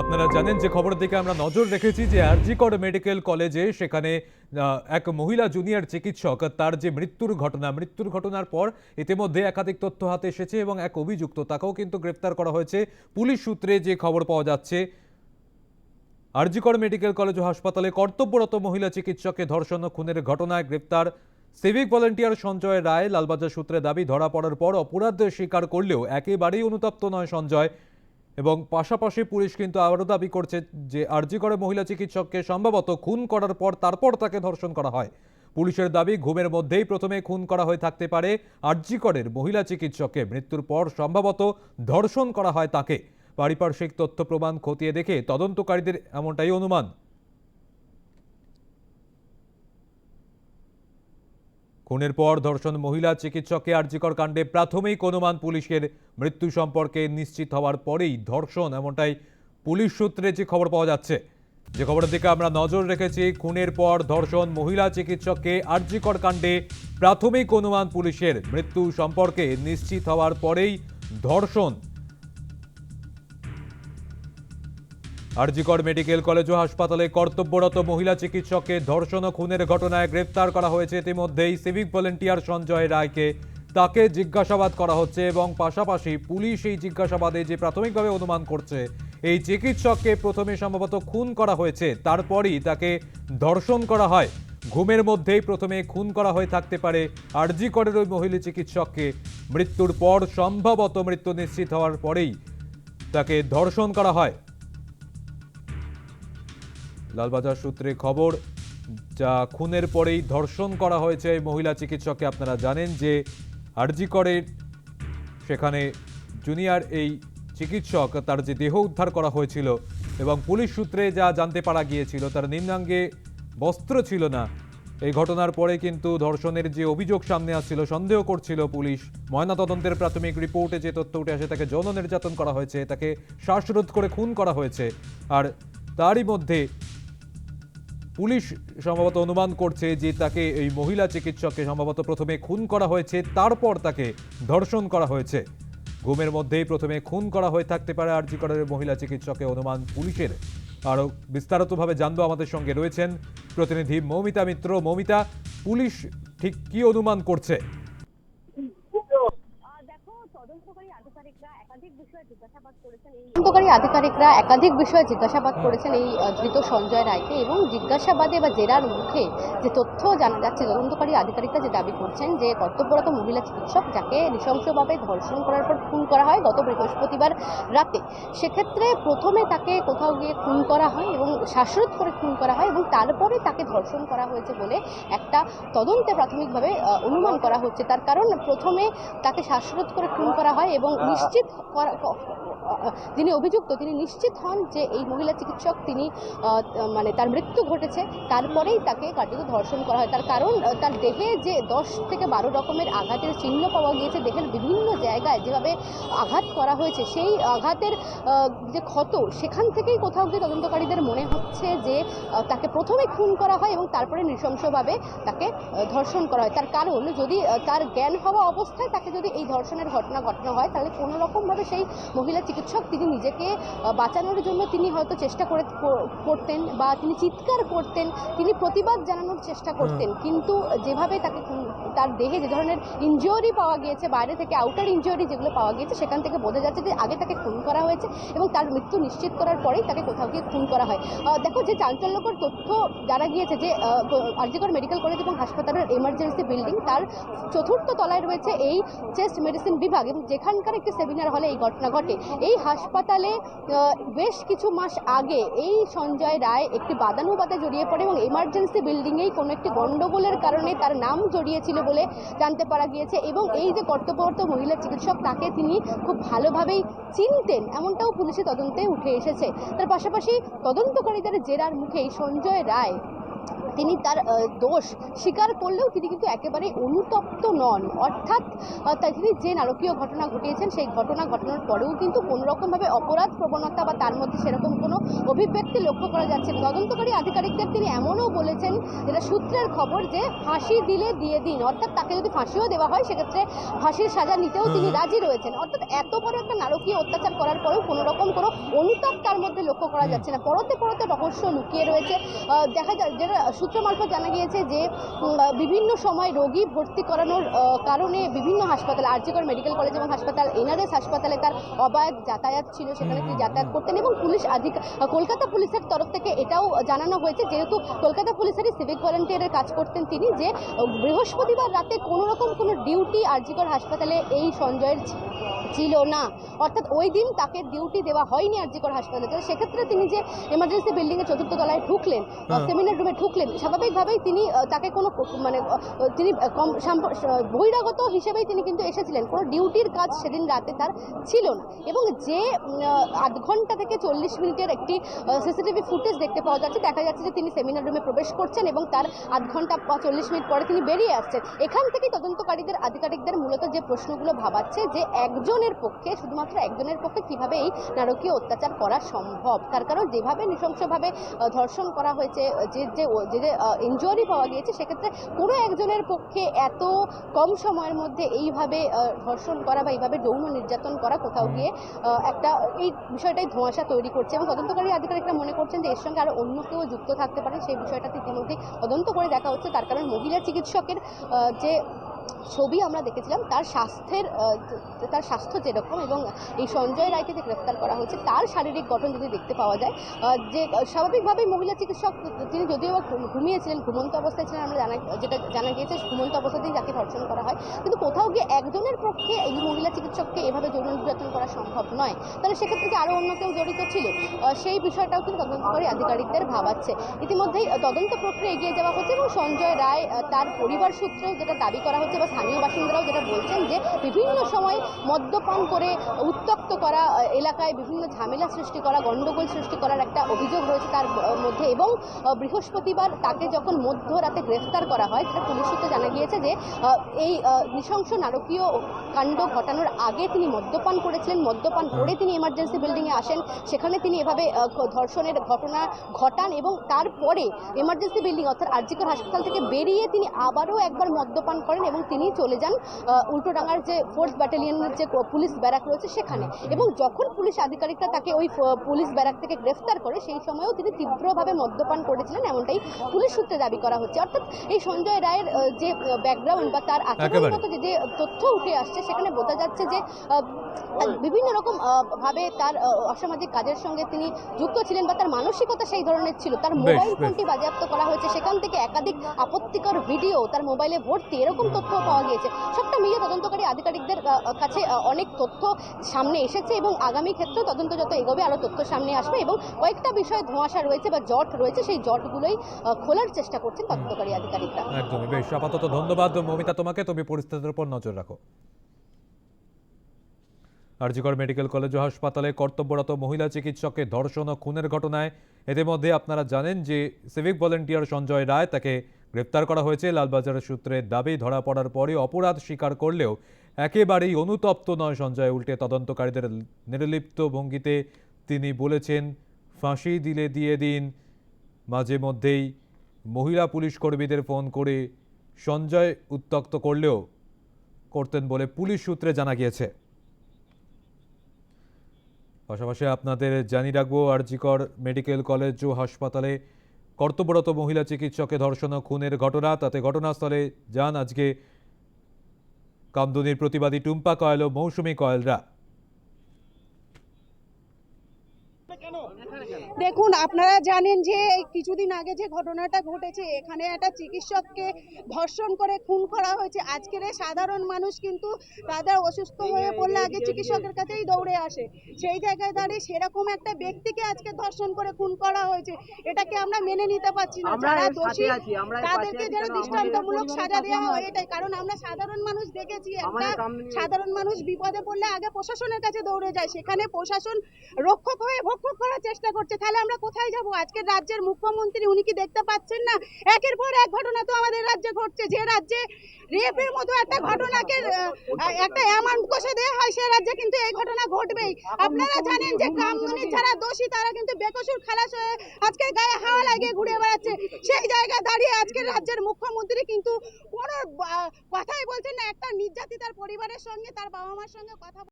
আপনারা জানেন যে খবরের দিকে আমরা নজর রেখেছি যে আরজিকর মেডিকেল কলেজে সেখানে এক মহিলা জুনিয়র চিকিৎসক, তার যে মৃত্যুর ঘটনা, মৃত্যুর ঘটনার পর ইতিমধ্যে একাধিক তথ্য হাতে এসেছে এবং এক অভিযুক্ত, তাকেও কিন্তু গ্রেপ্তার করা হয়েছে। পুলিশ সূত্রে যে খবর পাওয়া যাচ্ছে, আরজিকর মেডিকেল কলেজ ও হাসপাতালে কর্তব্যরত মহিলা চিকিৎসককে ধর্ষণ ও খুনের ঘটনায় গ্রেপ্তার সিভিক ভলেন্টিয়ার সঞ্জয় রায়। লালবাজার সূত্রে দাবি, ধরা পড়ার পর অপরাধ স্বীকার করলেও একেবারেই অনুতপ্ত নয় সঞ্জয়। এবং পাশাপাশি পুলিশ কিন্তু আবারও দাবি করছে যে আরজি করে মহিলা চিকিৎসককে সম্ভবত খুন করার পর তারপর তাকে ধর্ষণ করা হয়। পুলিশের দাবি, ঘুমের মধ্যেই প্রথমে খুন করা হয়ে থাকতে পারে আরজিকরের মহিলা চিকিৎসককে। মৃত্যুর পর সম্ভবত ধর্ষণ করা হয় তাকে। পারিপার্শ্বিক তথ্য প্রমাণ খতিয়ে দেখে তদন্তকারীদের এমনটাই অনুমান। খুনের পর ধর্ষণ মহিলা চিকিৎসককে আরজিকর কাণ্ডে প্রাথমিক অনুমান পুলিশের মৃত্যু সম্পর্কে নিশ্চিত হওয়ার পরেই ধর্ষণ এমনটাই পুলিশ সূত্রে যে খবর পাওয়া যাচ্ছে। যে খবরের দিকে আমরা নজর রেখেছি, খুনের পর ধর্ষণ মহিলা চিকিৎসককে আরজিকর কাণ্ডে প্রাথমিক অনুমান পুলিশের মৃত্যু সম্পর্কে নিশ্চিত হওয়ার পরেই ধর্ষণ আরজিকর মেডিকেল কলেজ ও হাসপাতালে কর্তব্যরত মহিলা চিকিৎসককে ধর্ষণ ও খুনের ঘটনায় গ্রেফতার করা হয়েছে ইতিমধ্যেই সিভিক ভলেন্টিয়ার সঞ্জয় রায়কে। তাকে জিজ্ঞাসাবাদ করা হচ্ছে এবং পাশাপাশি পুলিশ এই জিজ্ঞাসাবাদে যে প্রাথমিকভাবে অনুমান করছে, এই চিকিৎসককে প্রথমে সম্ভবত খুন করা হয়েছে, তারপরই তাকে ধর্ষণ করা হয়। ঘুমের মধ্যেই প্রথমে খুন করা হয়ে থাকতে পারে আরজি করের ওই মহিলা চিকিৎসককে। মৃত্যুর পর সম্ভবত মৃত্যু নিশ্চিত হওয়ার পরেই তাকে ধর্ষণ করা হয়। লালবাজার সূত্রে খবর, যা খুনের পরেই ধর্ষণ করা হয়েছে এই মহিলা চিকিৎসককে আপনারা জানেন যে আরজি করে, সেখানে জুনিয়র এই চিকিৎসক তার যে দেহ উদ্ধার করা হয়েছিল এবং পুলিশ সূত্রে যা জানতে পারা গিয়েছিল তার নিম্নাঙ্গে বস্ত্র ছিল না। এই ঘটনার পরে কিন্তু ধর্ষণের যে অভিযোগ সামনে আসছিল, সন্দেহ করছিল পুলিশ। ময়নাতদন্তের প্রাথমিক রিপোর্টে যে তথ্য উঠে আসে, তাকে যৌন নির্যাতন করা হয়েছে, তাকে শ্বাসরোধ করে খুন করা হয়েছে। আর তারই মধ্যে পুলিশ সম্ভবত অনুমান করছে যে তাকে এই মহিলা চিকিৎসককে সম্ভবত প্রথমে খুন করা হয়েছে, তারপর তাকে ধর্ষণ করা হয়েছে। ঘুমের মধ্যেই প্রথমে খুন করা হয়ে থাকতে পারে আরজি করের মহিলা চিকিৎসকের অনুমান পুলিশের। আরও বিস্তারিতভাবে জানব আমাদের সঙ্গে রয়েছেন প্রতিনিধি মৌমিতা মিত্র। মৌমিতা, পুলিশ ঠিক কি অনুমান করছে? তদন্তকারী আধিকারিকরা একাধিক বিষয়ে জিজ্ঞাসাবাদ করেছেন এই ধৃত সঞ্জয় রায়কে এবং জিজ্ঞাসাবাদে বা জেরার মুখে যে তথ্য জানা যাচ্ছে, তদন্তকারী আধিকারিকরা যে দাবি করছেন যে কর্তব্যরত মহিলা চিকিৎসক যাকে নৃশংসভাবে ধর্ষণ করার পর খুন করা হয় গত বৃহস্পতিবার রাতে, সেক্ষেত্রে প্রথমে তাকে কোথাও গিয়ে খুন করা হয় এবং শ্বাসরোধ করে খুন করা হয় এবং তারপরে তাকে ধর্ষণ করা হয়েছে বলে একটা তদন্তে প্রাথমিকভাবে অনুমান করা হচ্ছে। তার কারণ প্রথমে তাকে শ্বাসরোধ করে খুন করা হয় এবং নিশ্চিত যিনি অভিযুক্ত, তিনি নিশ্চিত হন যে এই মহিলা চিকিৎসক তিনি মানে তার মৃত্যু ঘটেছে। তারপরেই তাকে কার্যত ধর্ষণ করা হয়। তার কারণ, তার দেহে যে দশ থেকে বারো রকমের আঘাতের চিহ্ন পাওয়া গিয়েছে, দেহের বিভিন্ন জায়গায় যেভাবে আঘাত করা হয়েছে, সেই আঘাতের যে ক্ষত, সেখান থেকেই কোথাও গিয়ে তদন্তকারীদের মনে হচ্ছে যে তাকে প্রথমে খুন করা হয় এবং তারপরে নৃশংসভাবে তাকে ধর্ষণ করা হয়। তার কারণ, যদি তার জ্ঞান হওয়া অবস্থায় তাকে যদি এই ধর্ষণের ঘটনা ঘটানো হয়, তাহলে কোনো রকমভাবে সেই মহিলা চিকিৎসক তিনি নিজেকে বাঁচানোর জন্য তিনি হয়তো চেষ্টা করে করতেন বা তিনি চিৎকার করতেন তিনি প্রতিবাদ জানানোর চেষ্টা করতেন। কিন্তু যেভাবে তাকে তার দেহে যে ধরনের ইনজিওরি পাওয়া গিয়েছে, বাইরে থেকে আউটার ইনজিওরি যেগুলো পাওয়া গিয়েছে, সেখান থেকে বোঝা যাচ্ছে যে আগে তাকে খুন করা হয়েছে এবং তার মৃত্যু নিশ্চিত করার পরেই তাকে কোথাও গিয়ে খুন করা হয়। দেখো যে চাঞ্চল্যকর তথ্য জানা গিয়েছে যে আরজিকর মেডিকেল কলেজ এবং হাসপাতালের এমার্জেন্সি বিল্ডিং তার চতুর্থ তলায় রয়েছে এই চেস্ট মেডিসিন বিভাগ এবং যেখানকার একটি সেমিনার হলে এই ঘটনা ঘটে। এই হাসপাতালে বেশ কিছু মাস আগে এই সঞ্জয় রায় একটি বাদানুবাদে জড়িয়ে পড়ে এবং এমার্জেন্সি বিল্ডিংয়েই কোনো একটি গণ্ডগোলের কারণে তার নাম জড়িয়েছিল বলে জানতে পারা গিয়েছে এবং এই যে কর্তব্যরত মহিলা চিকিৎসক, তাকে তিনি খুব ভালোভাবেই চিনতেন, এমনটাও পুলিশের তদন্তে উঠে এসেছে। তার পাশাপাশি তদন্তকারীদের জেরার মুখেই সঞ্জয় রায় তিনি তার দোষ স্বীকার করলেও তিনি কিন্তু একেবারে অনুতপ্ত নন। অর্থাৎ তিনি যে নারকীয় ঘটনা ঘটিয়েছেন সেই ঘটনা ঘটানোর পরেও কিন্তু কোনো রকমভাবে অপরাধ প্রবণতা বা তার মধ্যে সেরকম কোনো অভিব্যক্তি লক্ষ্য করা যাচ্ছে না। তদন্তকারী আধিকারিকদের তিনি এমনও বলেছেন যেটা সূত্রের খবর যে ফাঁসি দিলে দিয়ে দিন। অর্থাৎ তাকে যদি ফাঁসিও দেওয়া হয় সেক্ষেত্রে ফাঁসির সাজা নিতেও তিনি রাজি রয়েছেন। অর্থাৎ এত বড় একটা নারকীয় অত্যাচার করার পরেও কোনো রকম কোনো অনুতাপ তার মধ্যে লক্ষ্য করা যাচ্ছে না। পরতে পরতে রহস্য লুকিয়ে রয়েছে। দেখা যায় যেটা সূত্র মারফত জানা গিয়েছে যে বিভিন্ন সময় রোগী ভর্তি করানোর কারণে বিভিন্ন হাসপাতাল আরজিকর মেডিকেল কলেজ এবং হাসপাতাল এনআরএস হাসপাতালে তার অবাধ যাতায়াত ছিল সেখানে তিনি যাতায়াত করতেন এবং পুলিশ আধিক কলকাতা পুলিশের তরফ থেকে এটাও জানানো হয়েছে যেহেতু কলকাতা পুলিশেরই সিভিক ভলেন্টিয়ারের কাজ করতেন তিনি যে বৃহস্পতিবার রাতে কোনো রকম কোনো ডিউটি আরজিকর হাসপাতালে এই সঞ্জয়ের ছিল না। অর্থাৎ ওই দিন তাকে ডিউটি দেওয়া হয়নি আর আরজিকর হাসপাতালে। তো সেক্ষেত্রে তিনি যে এমার্জেন্সি বিল্ডিংয়ের চতুর্থ তলায় ঢুকলেন হ্যাঁ। সেমিনার রুমে ঢুকলেন স্বাভাবিকভাবেই তিনি তাকে কোনো মানে তিনি কম বহিরাগত হিসেবেই তিনি কিন্তু এসেছিলেন। কোনো ডিউটির কাজ সেদিন রাতে তার ছিল না। এবং যে আধ ঘণ্টা থেকে চল্লিশ মিনিটের একটি সিসিটিভি ফুটেজ দেখতে পাওয়া যাচ্ছে দেখা যাচ্ছে যে তিনি সেমিনার রুমে প্রবেশ করছেন এবং তার আধ ঘণ্টা বা চল্লিশ মিনিট পরে তিনি বেরিয়ে আসছেন। এখান থেকে তদন্তকারীদের আধিকারিকদের মূলত যে প্রশ্নগুলো ভাবাচ্ছে যে একজনের পক্ষে শুধুমাত্র একজনের পক্ষে কীভাবে এই নারকীয় অত্যাচার করা সম্ভব? তার কারণ যেভাবে নৃশংসভাবে ধর্ষণ করা হয়েছে যে যে যে ইনজুরি পাওয়া গিয়েছে সেক্ষেত্রে কোনো একজনের পক্ষে এত কম সময়ের মধ্যে এইভাবে ধর্ষণ করা বা এইভাবে যৌন নির্যাতন করা কোথাও গিয়ে একটা এই বিষয়টাই ধোঁয়াশা তৈরি করছে এবং তদন্তকারী আধিকারিকরা মনে করছেন যে এর সঙ্গে আরও অন্য কেউ যুক্ত থাকতে পারে সেই বিষয়টাতে ইতিমধ্যেই তদন্ত করে দেখা হচ্ছে। তার কারণ মহিলা চিকিৎসকের যে ছবি আমরা দেখেছিলাম, তার স্বাস্থ্যের তার স্বাস্থ্য যেরকম এবং এই সঞ্জয় রায়কে যে গ্রেফতার করা হয়েছে, তার শারীরিক গঠন যদি দেখতে পাওয়া যায় যে, স্বাভাবিকভাবেই মহিলা চিকিৎসক, তিনি যদিও ঘুমিয়েছিলেন, ঘুমন্ত অবস্থায় ছিলেন, আমরা জানা, যেটা জানা গিয়েছে, ঘুমন্ত অবস্থাতেই যাকে ধর্ষণ করা হয়। কিন্তু কোথাও গিয়ে একজনের পক্ষে এই মহিলা চিকিৎসককে এভাবে যৌন নির্যাতন করা সম্ভব নয়। তাহলে সেক্ষেত্রে কি আরও অন্য কেউ জড়িত ছিল? সেই বিষয়টাও কিন্তু তদন্তকারী আধিকারিকদের ভাবাচ্ছে। ইতিমধ্যেই তদন্ত প্রক্রিয়া এগিয়ে যাওয়া হচ্ছে এবং সঞ্জয় রায় তার পরিবার সূত্রে যেটা দাবি করা হচ্ছে বা স্থানীয় বাসিন্দারাও যেটা বলছেন যে বিভিন্ন সময় মদ্যপান করে উত্তক্ত করা এলাকায় বিভিন্ন ঝামেলা সৃষ্টি করা গণ্ডগোল সৃষ্টি করার একটা অভিযোগ রয়েছে তার মধ্যে এবং বৃহস্পতিবার তাকে যখন মধ্যরাতে গ্রেফতার করা হয় যেটা পুলিশ সূত্রে জানা গিয়েছে যে এই নৃশংস নারকীয় কাণ্ড ঘটানোর আগে তিনি মদ্যপান করেছিলেন মদ্যপান করে তিনি এমার্জেন্সি বিল্ডিংয়ে আসেন সেখানে তিনি এভাবে ধর্ষণের ঘটনা ঘটান এবং তারপরে এমার্জেন্সি বিল্ডিং অর্থাৎ আরজিকর হাসপাতাল থেকে বেরিয়ে তিনি আবারও একবার মদ্যপান করেন এবং তিনি চলে যান উল্টোডাঙার উল্টোডাঙ্গার যে ফোর্থ ব্যাটালিয়নের যে পুলিশ ব্যারাক রয়েছে সেখানে এবং যখন পুলিশ আধিকারিকরা তাকে ওই পুলিশ ব্যারাক থেকে গ্রেফতার করে সেই সময়েও তিনি তীব্রভাবে মদ্যপান করেছিলেন এমনটাই পুলিশ সূত্রে দাবি করা হচ্ছে অর্থাৎ এই সঞ্জয় রায়ের যে ব্যাকগ্রাউন্ড বা তার। আচরণগত যে তথ্য উঠে আসছে সেখানে বোঝা যাচ্ছে যে বিভিন্ন রকম ভাবে তার অসামাজিক কাজের সঙ্গে তিনি যুক্ত ছিলেন বা তার মানসিকতা সেই ধরনের ছিল। তার মোবাইল। ফোনটি বাজেয়াপ্ত করা হয়েছে। সেখান থেকে একাধিক আপত্তিকর ভিডিও তার মোবাইলে ভর্তি এরকম তথ্য পাওয়া গিয়েছে। সবটা মিলিয়ে তদন্তকারী আধিকারিকদের কাছে অনেক তথ্য সামনে এসেছে এবং আগামী ক্ষেত্রেও তদন্ত যত এগোবে আরও তথ্য সামনে আসবে এবং কয়েকটা বিষয়ে ধোঁয়াশা রয়েছে বা জট রয়েছে সেই জটগুলোই খোলার চেষ্টা করছেন তদন্তকারী আধিকারিকরা। একদমই। বেশ আপাতত ধন্যবাদ। মমিতা তোমাকে তুমি পরিস্থিতির উপর নজর রাখো। আরজিকর মেডিকেল কলেজ ও হাসপাতালে কর্তব্যরত মহিলা চিকিৎসককে ধর্ষণ ও খুনের ঘটনায় ইতিমধ্যে আপনারা জানেন যে সিভিক ভলেন্টিয়ার সঞ্জয় রায় তাকে গ্রেপ্তার করা হয়েছে। লালবাজারের সূত্রে দাবি, ধরা পড়ার পরে অপরাধ স্বীকার করলেও একেবারেই অনুতপ্ত নয় সঞ্জয়। উল্টে তদন্তকারীদের নির্লিপ্ত ভঙ্গিতে তিনি বলেছেন, ফাঁসি দিলে দিয়ে দিন। মাঝে মধ্যেই মহিলা পুলিশ কর্মীদের ফোন করে সঞ্জয় উত্তক্ত করলেও করতেন বলে পুলিশ সূত্রে জানা গিয়েছে। পাশাপাশি আপনাদের জানিয়ে রাখব, আরজিকর মেডিকেল কলেজ ও হাসপাতালে কর্তব্যরত মহিলা চিকিৎসকে ধর্ষণ খুনের ঘটনা। তাতে ঘটনাস্থলে যান আজকে কামদুনির প্রতিবাদী টুম্পা কয়েল ও মৌসুমী কয়েলরা। দেখুন আপনারা জানেন যে কিছুদিন আগে যে ঘটনাটা ঘটেছে এখানে একটা চিকিৎসককে ধর্ষণ করে খুন করা হয়েছে। আজকের সাধারণ মানুষ কিন্তু তাদের অসুস্থ হয়ে পড়লে আগে চিকিৎসকের কাছেই দৌড়ে আসে। সেই জায়গায় দাঁড়িয়ে সেরকম একটা ব্যক্তিকে আজকে ধর্ষণ করে খুন করা হয়েছে এটাকে আমরা মেনে নিতে পারছি না? যারা দোষী তাদেরকে যেন দৃষ্টান্তমূলক সাজা দেওয়া হয় এটাই কারণ আমরা সাধারণ মানুষ দেখেছি একটা সাধারণ মানুষ বিপদে পড়লে আগে প্রশাসনের কাছে দৌড়ে যায় সেখানে প্রশাসন রক্ষক হয়ে ভক্ষক করার চেষ্টা করছে, তাহলে আমরা কোথায় যাব? আজকের রাজ্যের মুখ্যমন্ত্রী উনি কি দেখতে পাচ্ছেন না? একের পর এক ঘটনা তো আমাদের রাজ্যে ঘটছে। যে রাজ্যে রেপের মতো একটা ঘটনাকে একটা অ্যামাউন্ট কষে দেওয়া হয়, সে রাজ্যে কিন্তু এই ঘটনা ঘটবেই। আপনারা জানেন যে কামদুনির যারা দোষী, তারা কিন্তু বেকসুর খালাস হয়ে আজকে গায়ে হাওয়া লাগিয়ে ঘুরে বেড়াচ্ছে। সেই জায়গায় দাঁড়িয়ে আজকের রাজ্যের মুখ্যমন্ত্রী কিন্তু কোনো কথাই বলছেন না। একটা নির্যাতিতার পরিবারের সঙ্গে, তার বাবা মার সঙ্গে কথা